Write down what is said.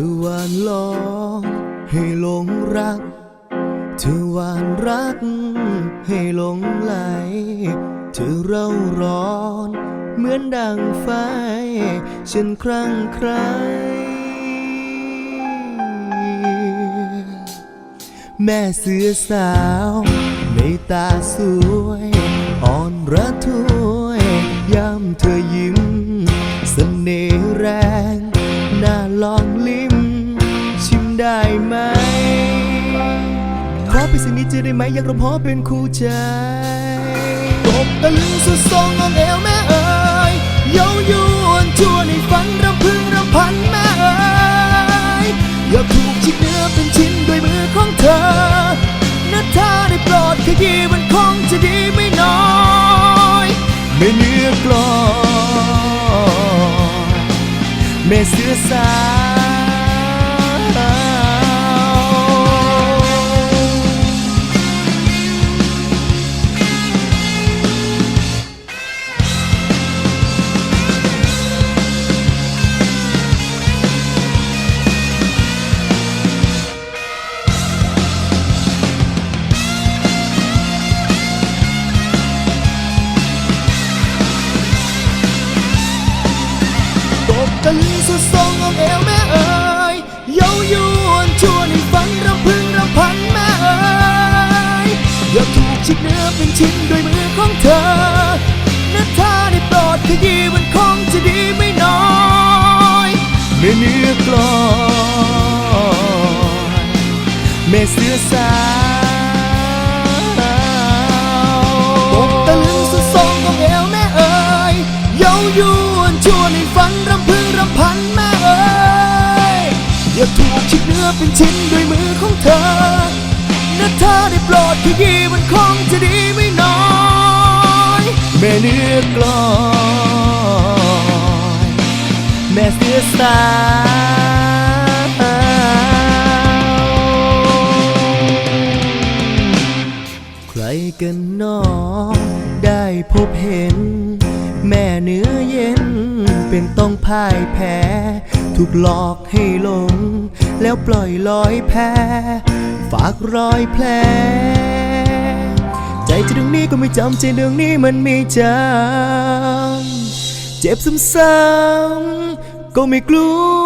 อหวานล้อมให้หลงรัก เธอหวานรัก ให้หลงไหล เธอเร่าร้อน เหมือนดังไฟ ฉันครั่งใคร แม่เสือสาว ในตาสวย อ่อนระทวยยามเธอยิ้มสเสน่ห์แรง น่าลองลิ้ ได้ไหม ขอไปสักนิดจะได้ไหมอยากรำพอเป็นคู่ใจตบตะลึงสุดทรงของเอวแม่เอ๋ยเย้ายวนชวนให้ฝันรำพึงรำพันแม่เอ๋ยอยากถูกชิ้นเนื้อเป็นชิ้นด้วยมือของเธอนัดถ้าได้โปรดขยี้มันคงจะดีไม่น้อย ไม่เนื้อกลอยแม่เสือสา วตบตะลึงสุดทรงของเอวแม่เอ๋ยเย้ายวนชวนให้ฝันรำพึงรำพันแม่เอ๋ยอยากถูกชิดเนื้อเป็นชิ้นด้วยมือของเธอนัดถ้าได้โปรดขยี้มันคงจะดีไม่น้อยไม่เนื้อกลอยแม่เสือสาวตบตะลึงสุดทรงของเอวแม่เอ๋ยเย้ายวน เนื้อเป็นชิ้นด้วยมือของเธอนัดถ้าได้โปรดขยี้มันคงจะดีไม่น้อยแม่เนื้อกลอยแม่เสือสาวใครกันนอได้พบเห็น แม่เนื้อเย็น เป็นต้องพ่ายแพ้ ถูกหลอกให้หลง แล้วปล่อยลอยแพ้ ฝากรอยแผลใจจะดึงนี้ก็ไม่จำใจดวงนี้มันไม่จำ เจ็บซ้ำๆก็ไม่กลัว